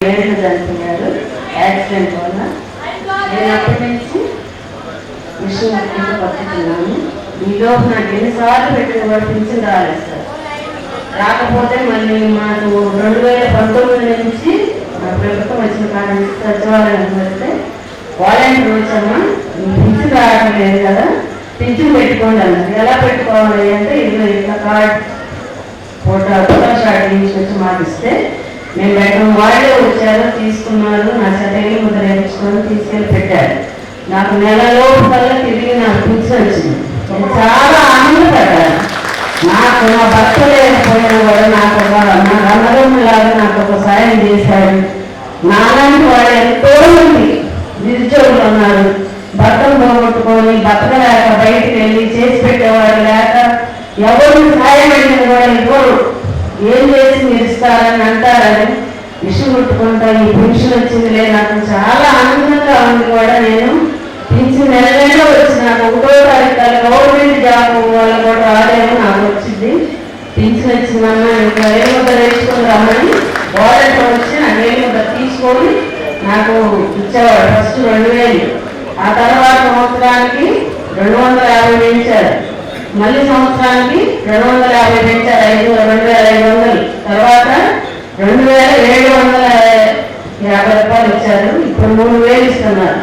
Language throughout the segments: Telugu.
ఏళ్ళు చనిపోయారు యాక్సిడెంట్ వల్ల నేను అప్పటి నుంచి విషయం కింద పట్టుకున్నాను. ఈలోపు నాకు ఎన్నిసార్లు పెట్టిన కూడా పింఛన్ రాలేదు సార్. రాకపోతే మళ్ళీ మాకు రెండు వేల పంతొమ్మిది నుంచి మా ప్రభుత్వం వచ్చిన కాడ సచివాలయం వస్తే వాలంటీర్ వచ్చామా? పింఛన్ రావడం లేదు కదా. పింఛన్ పెట్టుకోండి అన్నారు. ఎలా పెట్టుకోవాలి అంటే ఇందులో ఇట్లా కార్డ్ ఫోటో ఫోటో షాట్ తీసుకొచ్చి మాకు ఇస్తే నేను పెట్టడం వాళ్ళే వచ్చారు తీసుకున్నారు నా చదివి ముద్ర వేయించుకొని తీసుకెళ్ళి పెట్టారు. నాకు నెలలో కల్లా తిరిగి నాకు పింఛన్ వచ్చింది. చాలా ఆనందపడ్డాను. నాకు నా భర్త లేకపోయినా కూడా నాకు ఒక నా రంగరంలాగా నాకు ఒక సాయం చేశాడు నాలాంటి వాడు ఎంతో మంది నిరుద్యోగులు ఉన్నారు. భర్తను పోగొట్టుకొని బతకలేక బయటికి వెళ్ళి చేసి పెట్టేవాడు లేక ఎవరు సాయం అడిగిన కూడా ఇవ్వరు. ఏం చేసి ఇస్తారని అంటారని విషయం కొట్టుకుంటా ఈ పెన్షన్ వచ్చిందిలే. నాకు చాలా ఆనందంగా ఉంది కూడా నేను. పెన్షన్ నెల వచ్చి నాకు ఒకటో తారీఖు గవర్నమెంట్ జాబ్ వల్ల కూడా రాలేమో నాకు వచ్చింది. పెన్షన్ వచ్చిందమ్మా ఇంకా ఏం ముద్ర వేసుకొని రమ్మని వాలంటీర్ వచ్చి నాకు ఏం తీసుకొని నాకు ఇచ్చేవాడు ఫస్ట్ రెండు వేలు. ఆ తర్వాత సంవత్సరానికి రెండు వందల యాభై పెంచారు మళ్ళీ సంవత్సరానికి రెండు వందల యాభై పెంచారు ఐదు రెండు వేల ఐదు వందలు. తర్వాత రెండు వేల ఏడు వందల యాభై రూపాయలు ఇచ్చారు ఇప్పుడు మూడు వేలు ఇస్తున్నారు.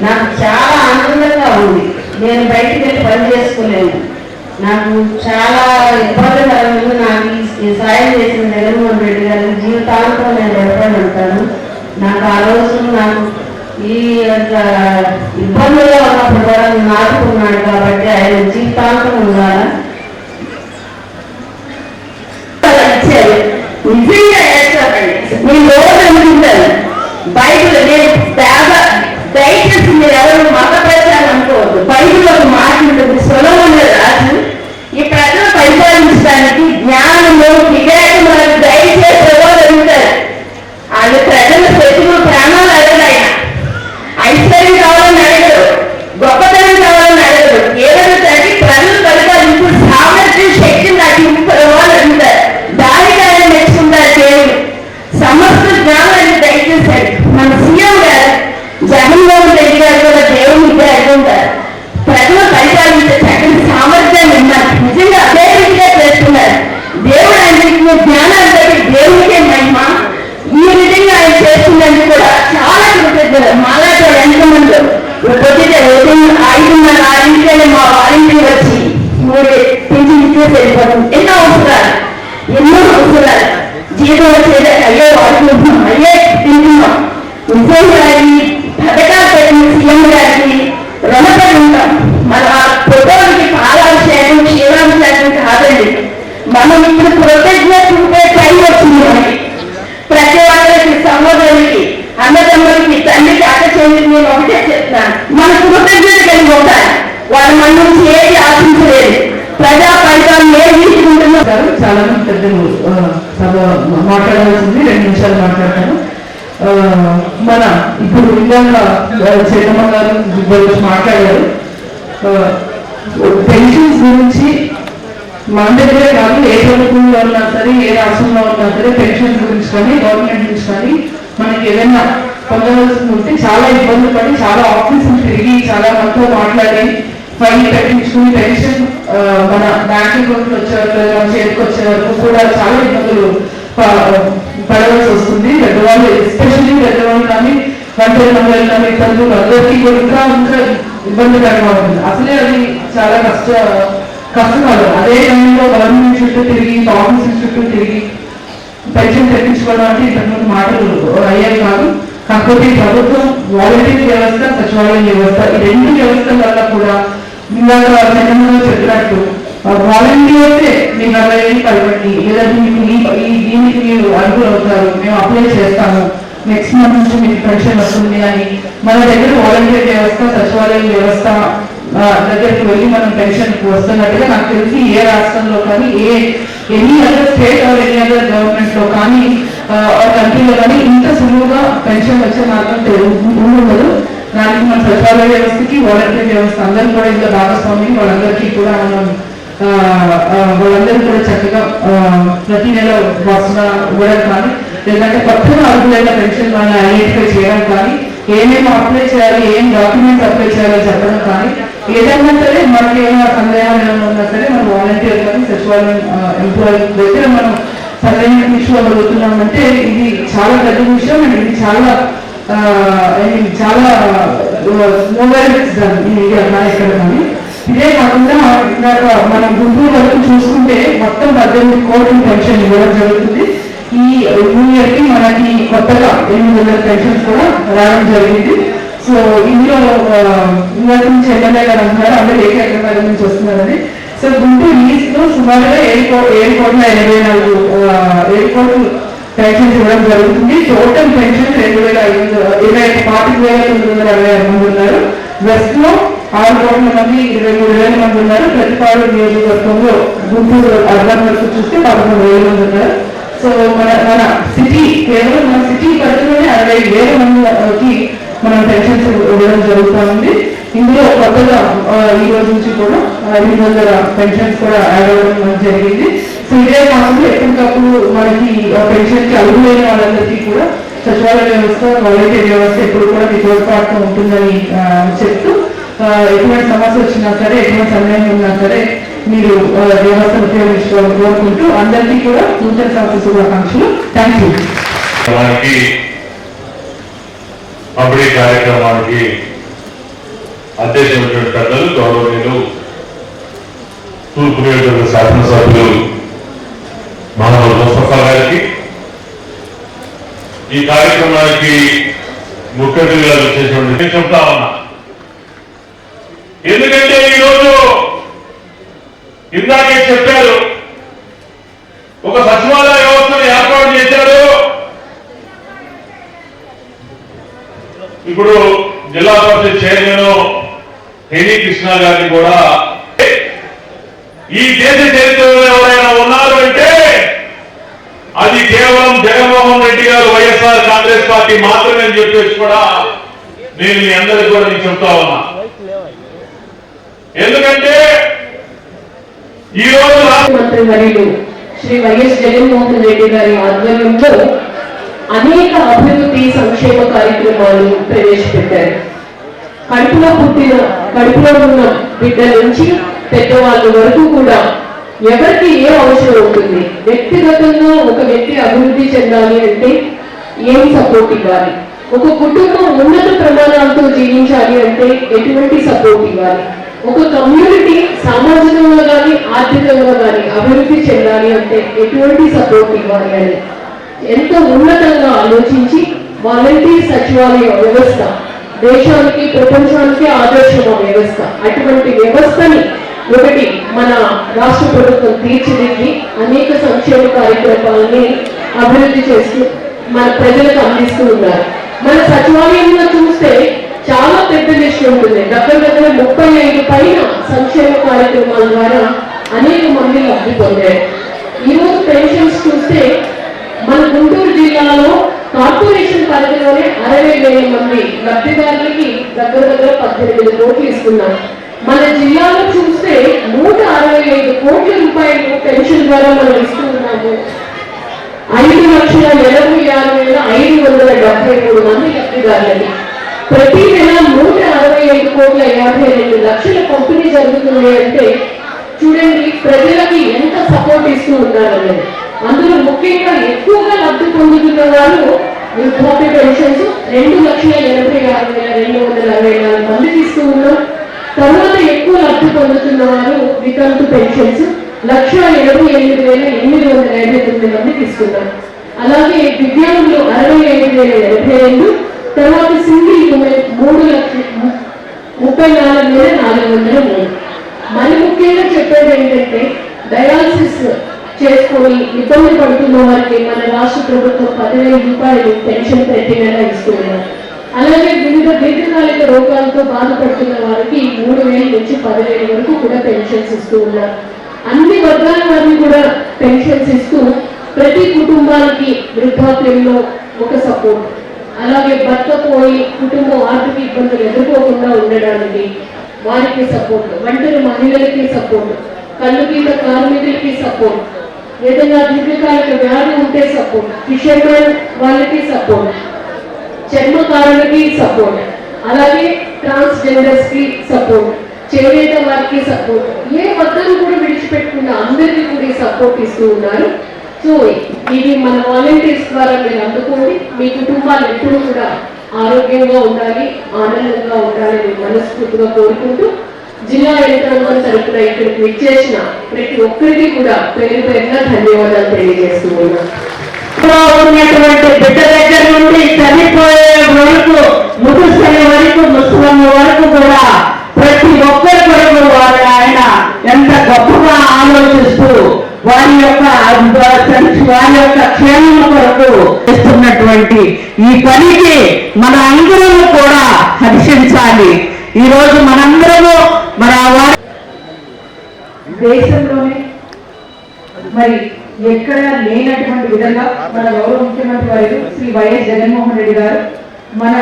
నాకు చాలా ఆనందంగా ఉంది. నేను బయటికి వెళ్ళి పని చేసుకోలేను. నాకు చాలా ఇబ్బందికరంగా నాకు ఈ- సాయం చేసిన జగన్మోహన్ రెడ్డి గారి జీవితాంతం నేను ఎప్పుడైనా ఉంటాను నాకు ఆ రోజు నాకు ఈ యొక్క ఇబ్బందుల్లో ఉన్నప్పుడు కూడా నాటుకున్నాడు కాబట్టి ఆయన జీవితాంతం ఉండాలి? నిజంగా వేస్తామండి నేను రోజు అనుకుంటాను బైబిల్ నేను పేద దయచేసి మీరు ఎవరు మత ప్రచారం అనుకోవద్దు. బైబిల్ ఒక మాట ఉంటుంది. సులభంగా రాజు ఈ ప్రజలు పరిపాలించడానికి జ్ఞానము వివేక జీతం వచ్చేది అయ్యే వాడుకుంటున్నాం అయ్యే తింటున్నాం నిజంగా ఈ పథకాలు పెట్టిన సీఎం గారికి రుణపడి ఉంటాం మన ఫోటోలకి పాలాభిషేకం క్షీరాభిషేకం కాదండి మనం ఇప్పుడు కృతజ్ఞత ఉంటే టైం వచ్చింది మనకి ప్రతి ఒక్కరికి సహోదరులకి అన్నదమ్ములకి తండ్రికి అక్క చెల్లికి నేను ఒకటే చెప్తున్నాను మన కృతజ్ఞత కలిగి ఉండాలి వాళ్ళు మన నుంచి ఏది ఆశించలేదు ప్రజా ఫలితాన్ని ఏ తీసుకుంటున్నా చాలా మంది మాట్లాడవలసింది రెండు నిమిషాలు మాట్లాడతాను. మన ఇప్పుడు ఇందాక చైతమ్మ గారు గురించి మాట్లాడారు. పెన్షన్స్ గురించి మన దగ్గరే కాదు ఏ ప్రభుత్వంలో ఉన్నా సరే ఏ రాష్ట్రంలో ఉన్నా సరే పెన్షన్స్ గురించి కానీ గవర్నమెంట్ నుంచి కానీ మనకి ఏదైనా పొందవలసి ఉంటే చాలా ఇబ్బంది పడి చాలా ఆఫీసులు తిరిగి చాలా మనతో మాట్లాడి ఫైల్ పెట్టించుకుని పెన్షన్ మన బ్యాంకింగ్ వరకు వచ్చే వరకు మన చేతికి వచ్చే వరకు కూడా చాలా ఇబ్బందులు పడవలసి వస్తుంది. పెద్దవాళ్ళు ఎస్పెషల్లీ పెద్దవాళ్ళు కానీ వంటలు మహిళలు కానీ ఇబ్బందులు అందరికీ కూడా ఇంకా ఇంకా ఇబ్బందికరంగా ఉంటుంది అసలే అది చాలా కష్ట కష్టకాలం అదే టైంలో గవర్నమెంట్ చుట్టూ తిరిగి ఆఫీసుల చుట్టూ తిరిగి పెన్షన్ తెప్పించుకోవడం అంటే ఇంతకుముందు మాటలు అయ్యాయి కాదు. కాకపోతే ప్రభుత్వం వాలంటీర్ వ్యవస్థ సచివాలయం వ్యవస్థ ఈ రెండు వ్యవస్థల వల్ల కూడా ఇందాక వాలంటీర్ చెప్పినట్టు. వాలంటీర్సే మీ నలభై కలవండి లేదంటే మీకు ఈ దీనికి మీరు అర్హులు అవుతారు. మేము అప్లై చేస్తాము. నెక్స్ట్ మంత్ నుంచి మీకు పెన్షన్ వస్తుంది అని. మన దగ్గర వాలంటీర్ వ్యవస్థ సచివాలయం వ్యవస్థ దగ్గరికి వెళ్ళి మనం పెన్షన్ వస్తున్నట్టుగా నాకు తెలిసి ఏ రాష్ట్రంలో కానీ ఏ any other state or any other గవర్నమెంట్లో కానీ కంట్రీలో కానీ ఇంత సులువుగా పెన్షన్ వచ్చే మార్గం ఉండదు దానికి మన సచివాలయ వ్యవస్థకి వాలంటీర్ వ్యవస్థ అందరూ కూడా ఇంత భాగస్వామి వాళ్ళందరికీ కూడా మనం వాళ్ళందరూ కూడా చక్కగా ప్రతి నెల వస్తున్న ఇవ్వడం కానీ లేదంటే కొత్తగా అర్హులైన పెన్షన్ కానీ ఐడెంటిఫై చేయడం కానీ ఏమేమి అప్లై చేయాలి ఏం డాక్యుమెంట్స్ అప్లై చేయాలో చెప్పడం కానీ ఏదైనా సరే మనకి ఏమైనా సందేహాలు ఏమైనా ఉన్నా సరే మన వాలంటీర్ కానీ సచివాలయం ఎంప్లాయీ దగ్గర మనం సరైన విషయం అడుగుతున్నామంటే ఇది చాలా పెద్ద విషయం అండ్ ఇది చాలా చాలా మొబైల్ ఇండియా కానీ ఇక్కడ కానీ ఇదే కాకుండా ఇందాక మనం గుంటూరు వరకు చూసుకుంటే మొత్తం పద్దెనిమిది కోట్ల పెన్షన్ ఇవ్వడం జరుగుతుంది. ఈ న్యూ ఇయర్కి మనకి కొత్తగా ఎనిమిది వందల పెన్షన్స్ కూడా రావడం జరిగింది. సో ఇందులో ఇందాక నుంచి ఎమ్మెల్యే గారు అంటున్నారు అందరూ ఏకైక నుంచి వస్తున్నారని. సో గుంటూరు ఈస్ట్లో సుమారుగా ఏడు కో ఏడు కోట్ల ఎనభై నాలుగు ఏడు కోట్లు పెన్షన్స్ ఇవ్వడం జరుగుతుంది. టోటల్ పెన్షన్ రెండు వేల ఐదు వందల ఇరవై పాతిక వేల తొమ్మిది వందల అరవై ఆరు మంది ఉన్నారు. వెస్ట్లో ఆరు కోట్ల మంది ఇరవై మూడు వేల మంది ఉన్నారు. ప్రతిపాడు నియోజకవర్గంలో గుంటూరు అర్బన్ వరకు చూస్తే పదకొండు వేల మంది ఉన్నారు. సో మన మన సిటీ కేవలం మన సిటీ పరిధిలోనే అరవై వేల మందికి మనం పెన్షన్స్ ఇవ్వడం జరుగుతూ ఉంది. ఇందులో కొత్తగా ఈ రోజు నుంచి కూడా ఐదు వందల పెన్షన్స్ కూడా యాడ్ అవ్వడం జరిగింది. ఇదే కాకుండా ఎప్పటికప్పుడు మనకి పెన్షన్ చదువు లేని వాళ్ళందరికీ కూడా సచివాలయ వ్యవస్థ వాలంటీర్ వ్యవస్థ ఎప్పుడు కూడా మీ ఉంటుందని చెప్తూ ఎటువంటి సమస్య వచ్చినా సరే ఎటువంటి సమయం ఉన్నా సరే మీరు ఆ, వ్యవస్థను ఉపయోగించుకోవాలని కోరుకుంటూ అందరికీ కూడా నూతన సంవత్సర శుభాకాంక్షలు. థ్యాంక్ యూ పంపిణీ కార్యక్రమానికి అధ్యక్షులైనటువంటి పెద్దలు గౌరవనీయులు తూర్పు నియోజకవర్గ శాసనసభ్యులు మానవ ముస్తఫా గారికి ఈ కార్యక్రమానికి ముఖ్య అతిథిగా వచ్చేటువంటి నేను చెప్తా ఉన్నా. ఎందుకంటే ఈరోజు ఇందాకే చెప్పారు ఒక సచివాలయ వ్యవస్థను ఏర్పాటు చేశారు. ఇప్పుడు జిల్లా పరిషత్ చైర్మన్ హెనీ కృష్ణ గారిని కూడా ఈ దేశ చరిత్ర ఎవరైనా ఉన్నారు అంటే అది కేవలం జగన్మోహన్ రెడ్డి గారు వైఎస్ఆర్ కాంగ్రెస్ పార్టీ మాత్రమే అని చెప్పేసి కూడా నేను మీ అందరికి కూడా నేను చెప్తా ఉన్నా. ఎందుకంటే ఈ రోజు రా- మంత్రి వర్యులు శ్రీ వైఎస్ జగన్మోహన్ రెడ్డి గారి ఆధ్వర్యంలో అనేక అభివృద్ధి సంక్షేమ కార్యక్రమాలు ప్రవేశపెట్టారు. కడుపులో పుట్టిన కడుపులో ఉన్న బిడ్డ నుంచి పెద్దవాళ్ళ వరకు కూడా ఎవరికి ఏ అవసరం ఉంటుంది? వ్యక్తిగతంగా ఒక వ్యక్తి అభివృద్ధి చెందాలి అంటే ఏం సపోర్ట్ ఇవ్వాలి? ఒక కుటుంబం ఉన్నత ప్రమాణాలతో జీవించాలి అంటే ఎటువంటి సపోర్ట్ ఇవ్వాలి? ఒక కమ్యూనిటీ సామాజికంగా కానీ ఆర్థికంగా కానీ అభివృద్ధి చెందాలి అంటే ఎటువంటి సపోర్ట్ ఇవ్వాలి అని ఎంతో ఉన్నతంగా ఆలోచించి వాలంటీర్ సచివాలయ వ్యవస్థ దేశానికి ప్రపంచానికి ఆదర్శమ వ్యవస్థ? అటువంటి వ్యవస్థని ఒకటి మన రాష్ట్ర ప్రభుత్వం తీర్చిదిద్ది అనేక సంక్షేమ కార్యక్రమాలని అభివృద్ధి చేస్తూ మన ప్రజలకు అందిస్తూ ఉన్నారు. మన సచివాలయంలో చూస్తే చాలా పెద్ద లిస్ట్ ఉంటుంది. దగ్గర దగ్గర ముప్పై ఐదు పైన సంక్షేమ కార్యక్రమాల ద్వారా అనేక మంది లబ్ధి పొందారు. ఈరోజు పెన్షన్స్ చూస్తే మన గుంటూరు జిల్లాలో కార్పొరేషన్ పరిధిలోనే అరవై వేల మంది లబ్ధిదారులకి దగ్గర దగ్గర పద్దెనిమిది కోట్లు ఇస్తున్నారు. మన జిల్లాలో చూస్తే నూట అరవై ఐదు కోట్ల రూపాయలు పెన్షన్ ద్వారా మనం ఇస్తున్నాము. ఐదు లక్షల ఎనభై ఆరు వేల ఐదు వందల డెబ్బై మూడు మంది లబ్ధిదారులకి ప్రతి నెల నూట అరవై ఐదు కోట్ల యాభై రెండు లక్షల పంపిణీ జరుగుతుంది అంటే చూడండి ప్రజలకి ఎంత సపోర్ట్ ఇస్తూ ఉన్నారనేది అందులో ముఖ్యంగా ఎక్కువగా లబ్ధి పొందుతున్న వారు వృద్ధాప్య పెన్షన్స్ రెండు లక్షల ఎనభై ఆరు వేల రెండు వందల అరవై నాలుగు మందికి ఇస్తూ తర్వాత ఎక్కువ లబ్ధి పొందుతున్న వారు వితంతు పెన్షన్స్ లక్ష ఎనభై ఎనిమిది వేల ఎనిమిది వందల యాభై తొమ్మిది మంది ఇస్తున్నారు. అలాగే దివ్యాంగులు అరవై ఐదు వేల ఎనభై రెండు తర్వాత సింగిల్ ఉమెన్ మూడు లక్షల ముప్పై నాలుగు వేల నాలుగు వందల మూడు. మరి ముఖ్యంగా చెప్పేది ఏంటంటే డయాలసిస్ చేసుకొని ఇబ్బంది పడుతున్న వారికి మన రాష్ట్ర ప్రభుత్వం పదివేల రూపాయలు పెన్షన్ ప్రతి నెల ఇస్తున్నారు అలాగే వివిధ దీర్ఘకాలిక రోగాలతో బాధపడుతున్న వారికి మూడు వేల నుంచి పదివేల వరకు కూడా పెన్షన్స్ ఇస్తూ ఉన్నారు. అన్ని వర్గాల వారిని కూడా పెన్షన్స్ ఇస్తూ ప్రతి కుటుంబానికి వృద్ధాప్యంలో ఒక సపోర్ట్. అలాగే భర్త పోయి కుటుంబం ఆర్థిక ఇబ్బందులు ఎదుర్కోకుండా ఉండడానికి వారికి సపోర్ట్. ఒంటరి మహిళలకి సపోర్ట్. కళ్ళు గీత కార్మికులకి సపోర్ట్. ఏదైనా దీర్ఘకాలిక వ్యాధి ఉంటే సపోర్ట్. ఫిషర్మెన్ వాళ్ళకి సపోర్ట్. చర్మకారులకి సపోర్ట్ అలాగే ట్రాన్స్జెండర్స్కి సపోర్ట్ చేనేత వారికి సపోర్ట్ ఏ వర్గాన్ని కూడా విడిచిపెట్టకుండా అందరికీ కూడా సపోర్ట్ ఇస్తూ ఉన్నారు. సో ఇది మన వాలంటీర్స్ ద్వారా మీరు అందుకోండి. మీ కుటుంబాలు ఎప్పుడు కూడా ఆరోగ్యంగా ఉండాలి ఆనందంగా ఉండాలని మనస్ఫూర్తిగా కోరుకుంటూ జిల్లా యంత్రాంగం తరపున ఇక్కడికి విచ్చేసిన ప్రతి ఒక్కరికి కూడా పేరు పేరున ధన్యవాదాలు తెలియజేస్తూ ఉన్నాను. లో ఉన్నటువంటి బిడ్డ దగ్గర నుండి చనిపోయే వరకు ముదుసలి వరకు ముసలమ్మ వరకు కూడా ప్రతి ఒక్కరి కొరకు వారు ఆయన ఎంత గొప్పగా ఆలోచిస్తూ వారి యొక్క వారి యొక్క క్షేమం కొరకు చేస్తున్నటువంటి ఈ పనికి మన అందరం కూడా హర్షించాలి. ఈ రోజు మనందరము మన వారి దేశంలోనే మరి ఎక్కడ లేనటువంటి విధంగా మన గౌరవ ముఖ్యమంత్రి వారు శ్రీ వైఎస్ జగన్మోహన్ రెడ్డి గారు మన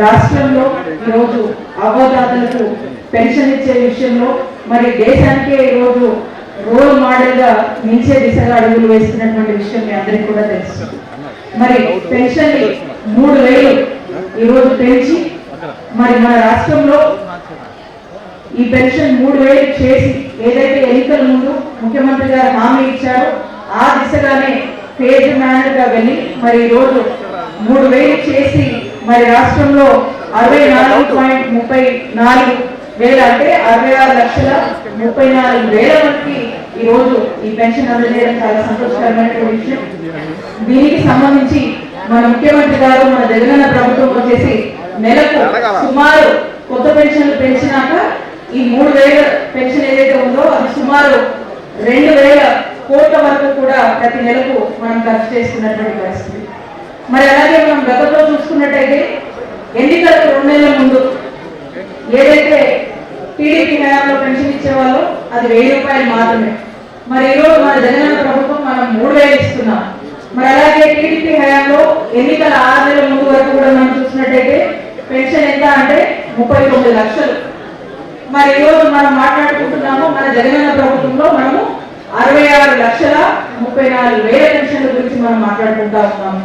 రాష్ట్రంలో ఈరోజు అవ్వదాతలకు పెన్షన్ ఇచ్చే విషయంలో మరి దేశానికే ఈరోజు రోల్ మోడల్గా నిలిచే దిశగా అడుగులు వేస్తున్నటువంటి విషయం మీ అందరికీ కూడా తెలుసు. మరి పెన్షన్ మూడు వేలు ఈరోజు పెంచి మరి మన రాష్ట్రంలో ఈ పెన్షన్ మూడు వేలు చేసి ఏదైతే ఎన్నికల ముందు ముఖ్యమంత్రి గారు హామీ ఇచ్చారో ఆ దిశగానే పేజ్ మేనర్ వెళ్ళి మరి ఈరోజు రోజు మూడు వేలు చేసి మరి రాష్ట్రంలో అరవై నాలుగు పాయింట్ ముప్పై నాలుగు వేల అంటే అరవై ఆరు లక్షల ముప్పై నాలుగు వేల మందికి ఈ రోజు ఈ పెన్షన్ అందజేయడం చాలా సంతోషకరమైనటువంటి విషయం. దీనికి సంబంధించి మన ముఖ్యమంత్రి గారు మన జగనన్న ప్రభుత్వం వచ్చేసి నెలకు సుమారు కొత్త పెన్షన్లు పెంచినాక ఈ మూడు వేల పెన్షన్ ఏదైతే ఉందో అది సుమారు రెండు వేల కోట్ల వరకు కూడా ప్రతి నెలకు మనం ఖర్చు చేసుకున్నటువంటి పరిస్థితి. మరి అలాగే మనం గతంలో చూసుకున్నట్టయితే ఎన్నికలకు రెండు నెలల ముందు ఏదైతే టీడీపీ హయాంలో పెన్షన్ ఇచ్చేవాళ్ళో అది వెయ్యి రూపాయలు మాత్రమే. మరి ఈరోజు మన జగన్ ప్రభుత్వం మనం మూడు వేలు ఇస్తున్నాం. మరి అలాగే టీడీపీ హయాంలో ఎన్నికల ఆరు నెలల ముందు వరకు కూడా మనం చూసినట్టయితే పెన్షన్ ఎంత అంటే ముప్పై తొమ్మిది లక్షలు. మరి ఈరోజు మనం మాట్లాడుకుంటున్నాము మన జగనన్న ప్రభుత్వంలో మనము అరవై ఆరు లక్షల ముప్పై నాలుగు వేల పెన్షన్ల గురించి మనం మాట్లాడుకుంటా ఉన్నాం.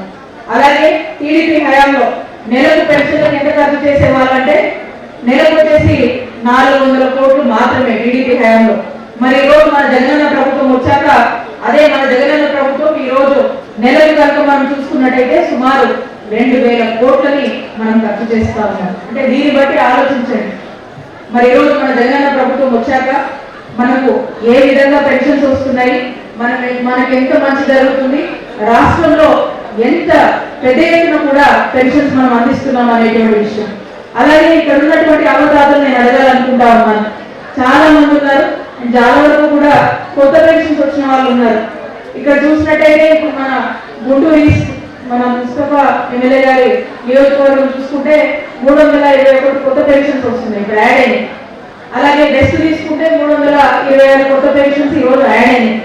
అలాగే టీడీపీ హయాంలో నెలకు పెన్షన్లకు ఎంత ఖర్చు చేసే వాళ్ళంటే నెలకు వచ్చేసి నాలుగు వందల కోట్లు మాత్రమే టీడీపీ హయాంలో. మరి ఈరోజు రోజు మన జగనన్న ప్రభుత్వం వచ్చాక అదే మన జగనన్న ప్రభుత్వం ఈ రోజు నెలకు కనుక మనం చూసుకున్నట్టయితే సుమారు రెండు వేల కోట్లని మనం ఖర్చు చేస్తా ఉన్నాం. అంటే దీన్ని బట్టి ఆలోచించండి. మరి ఈరోజు మన జగనన్న ప్రభుత్వం వచ్చాక మనకు ఏ విధంగా పెన్షన్స్ వస్తున్నాయి మనం మనకి ఎంత మంచి జరుగుతుంది రాష్ట్రంలో ఎంత పెద్ద ఎత్తున కూడా పెన్షన్స్ మనం అందిస్తున్నాం అనేటువంటి విషయం. అలాగే ఇక్కడ ఉన్నటువంటి అవతారాలు నేను అడగాలనుకుంటా ఉన్నాను. చాలా మంది ఉన్నారు. చాలా వరకు కూడా కొత్త పెన్షన్స్ వచ్చిన వాళ్ళు ఉన్నారు. ఇక్కడ చూసినట్టయితే ఇప్పుడు మన గుంటూరు ఈస్ట్ మన ముస్తఫా ఎమ్మెల్యే గారి నియోజకవర్గం చూసుకుంటే మూడు వందల ఇరవై ఒకటి కొత్త పెన్షన్స్ వస్తున్నాయి. ఇప్పుడు యాడ్ అయినాయి. అలాగే బెస్ట్ తీసుకుంటే మూడు వందల ఇరవై ఆరు కొత్త పెన్షన్స్ ఈరోజు యాడ్ అయినాయి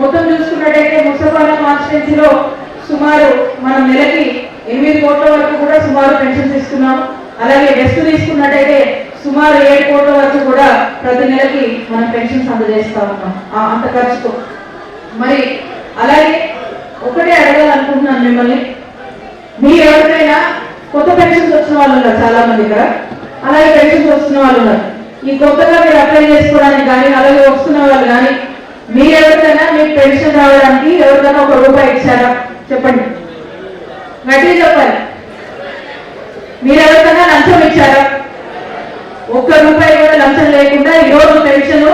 మొత్తం చూసుకున్నట్టయితే ముస్తఫాల కాన్స్టిట్యున్సీలో సుమారు మనం నెలకి ఎనిమిది కోట్ల వరకు కూడా సుమారు పెన్షన్స్ ఇస్తున్నాం. అలాగే బెస్ట్ తీసుకున్నట్టయితే సుమారు ఏడు కోట్ల వరకు కూడా ప్రతి నెలకి మనం పెన్షన్స్ అందజేస్తా ఉన్నాం. ఆ అంత ఖర్చుతో. మరి అలాగే ఒకటే అడగాలనుకుంటున్నాను మిమ్మల్ని. మీరు ఎవరికైనా కొత్త పెన్షన్స్ వచ్చిన వాళ్ళు ఉన్నారు చాలా మంది ఇక్కడ. అలాగే పెన్షన్స్ వస్తున్న వాళ్ళు ఉన్నారు. ఈ కొత్తగా మీరు అప్లై చేసుకోవడానికి కానీ అలాగే వస్తున్న వాళ్ళు కానీ మీరు ఎవరికైనా మీకు పెన్షన్ రావడానికి ఎవరికైనా ఒక రూపాయి ఇచ్చారా? చెప్పండి. గట్టి చెప్పాలి. మీరు ఎవరికైనా లంచం ఇచ్చారా? ఒక్క రూపాయి కూడా లంచం లేకుండా ఈరోజు పెన్షన్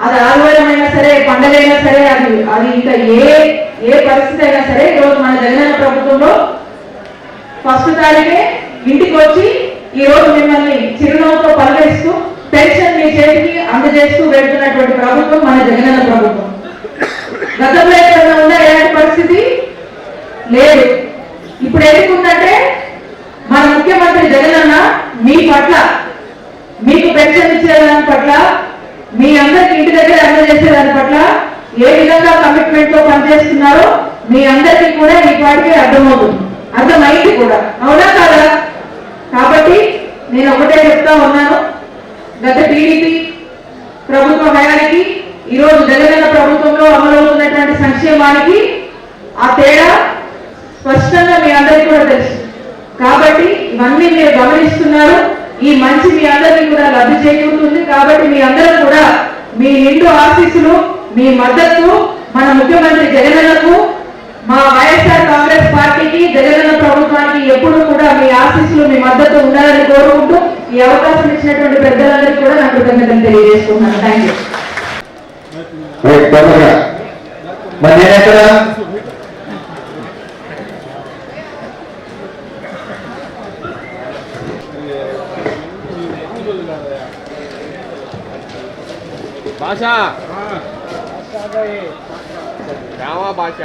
అది ఆదివారమైనా సరే పండగైనా సరే అది అది ఇంకా ఏ ఏ పరిస్థితి అయినా సరే ఈరోజు మన జగనన్న ప్రభుత్వంలో ఫస్ట్ తారీఖే ఇంటికి వచ్చి ఈ రోజు మిమ్మల్ని చిరునవ్వుతో పనిచేస్తూ పెన్షన్ మీ చేతికి అందజేస్తూ వెళ్తున్నటువంటి ప్రభుత్వం మన జగనన్న ప్రభుత్వం. గతంలో ఎక్కడైనా ఉందా? ఎలాంటి పరిస్థితి? లేదు. ఇప్పుడు ఎందుకుందంటే మన ముఖ్యమంత్రి జగనన్న మీ పట్ల మీకు పెన్షన్ ఇచ్చేదాని పట్ల మీ అందరికి ఇంటి దగ్గర అందజేసే దాని పట్ల ఏ విధంగా కమిట్మెంట్తో పనిచేస్తున్నారో మీ అందరికీ కూడా ఈ పాటికి అర్థమవుతుంది. అర్థమైంది కూడా. అవునా కాదా? కాబట్టి నేను ఒకటే చెప్తా ఉన్నాను. గత టీడీపీ ప్రభుత్వ హయానికి ఈరోజు జగనన్న ప్రభుత్వంలో అమలవుతున్నటువంటి సంక్షేమానికి ఆ తేడా స్పష్టంగా మీ అందరికీ కూడా తెలుసు. కాబట్టి ఇవన్నీ మీరు గమనిస్తున్నారు. ఈ మంచి మీ అందరికీ కూడా లబ్ధి చేకూరుతుంది. కాబట్టి మీ అందరూ కూడా మీ నిండు ఆశీస్సులు మీ మద్దతు మన ముఖ్యమంత్రి జగనన్నకు మా వైఎస్ఆర్ కాంగ్రెస్ పార్టీకి జగనన్న ప్రభుత్వానికి ఎప్పుడు కూడా మీ ఆశీస్సులు మీ మద్దతు ఉండాలని కోరుకుంటూ ఈ అవకాశం ఇచ్చినటువంటి పెద్దలందరికీ కూడా నా కృతజ్ఞతలు తెలియజేస్తున్నాను థ్యాంక్ యూ భాష రావా భాష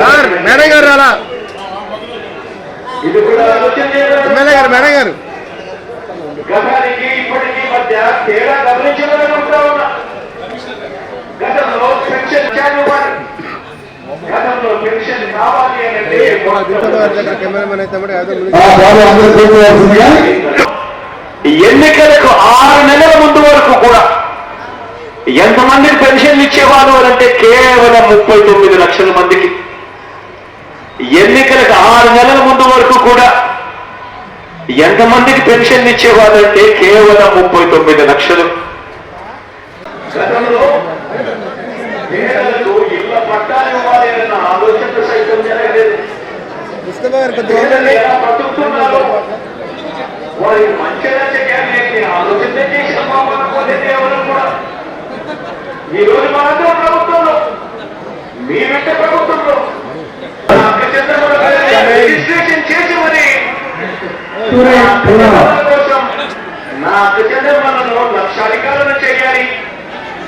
సార్ మేడం గారు రాలా. ఎమ్మెల్యే గారు మేడం గారు గతానికి ఇప్పటికీ మధ్య తేడా గమనించగలుగుతా ఉన్నా గతంలో పెన్షన్ ఇచ్చారు వారు. గతంలో పెన్షన్ కావాలి అంటే దగ్గర కెమెరామెన్ అయితే మరి అదే ఆ బాబు అందరూ కూర్చోవలసిందిగా ఎన్నికలకు ఆరు నెలల ముందు వరకు కూడా ఎంతమందికి పెన్షన్లు ఇచ్చేవారు అంటే కేవలం ముప్పై తొమ్మిది లక్షల మందికి. ఎన్నికలకు ఆరు నెలల ముందు వరకు కూడా ఎంతమందికి పెన్షన్ ఇచ్చేవారు అంటే కేవలం ముప్పై తొమ్మిది లక్షలు. గతంలో ఇళ్ళ పట్టాలు ఇవ్వాలి అన్న ఆలోచన సైతం ఎవరు కూడా. ఈ రోజు మాత్రం ప్రభుత్వంలో మీ వెంట ప్రభుత్వంలో రిజిస్ట్రేషన్ చేసి మరి కోసం నా అక్క చంద్రబాబులను లక్షాధికారులను చేయాలి.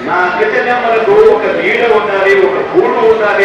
నా అక్క చంద్రబాబులకు ఒక నీడ ఉండాలి ఒక గూడు ఉండాలి